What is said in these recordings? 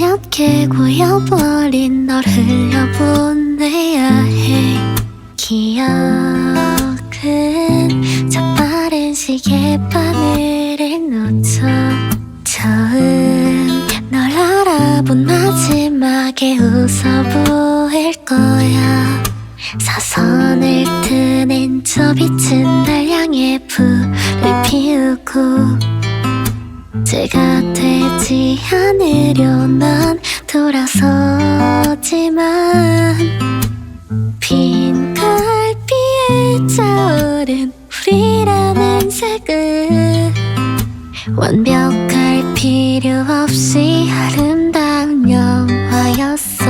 하얗게 고여버린 널 흘려보내야 해. 기억은 저 빠른 시계 바늘에 놓쳐 처음 널 알아본 마지막에 웃어 보일 거야. 사선을 트낸 저 빛은 날 향해 불을 피우고 제가 되지 않으려 난 돌아서지만 빈 갈비에 차오른 우리라는 색은 완벽할 필요 없이 아름다운 영화였어.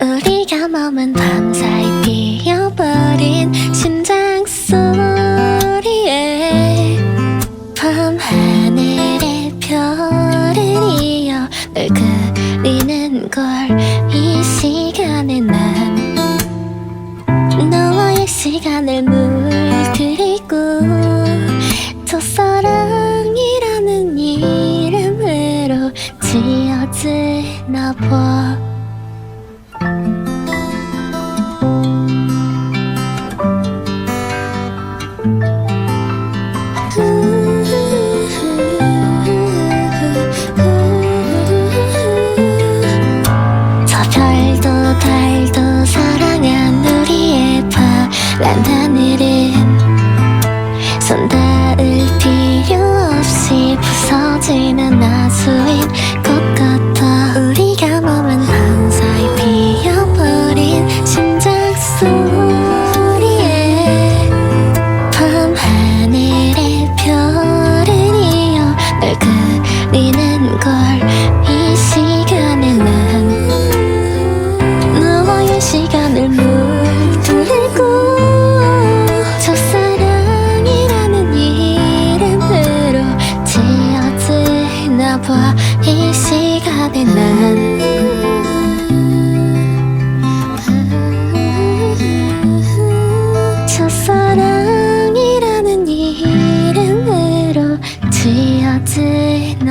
우리가 머문 밤하늘의 별을 이어 널 그리는 걸 이 시간에 난 너와의 시간을 물들이고 첫사랑이라는 이름으로 지어지나 봐 파란 하늘은 손 닿을 필요 없이 부서지는 아수인 것 같아. 우리가 머문 밤사이 피어버린 심장 소리에 밤하늘의 별을 이어 널 그리는 걸 이시 ใจน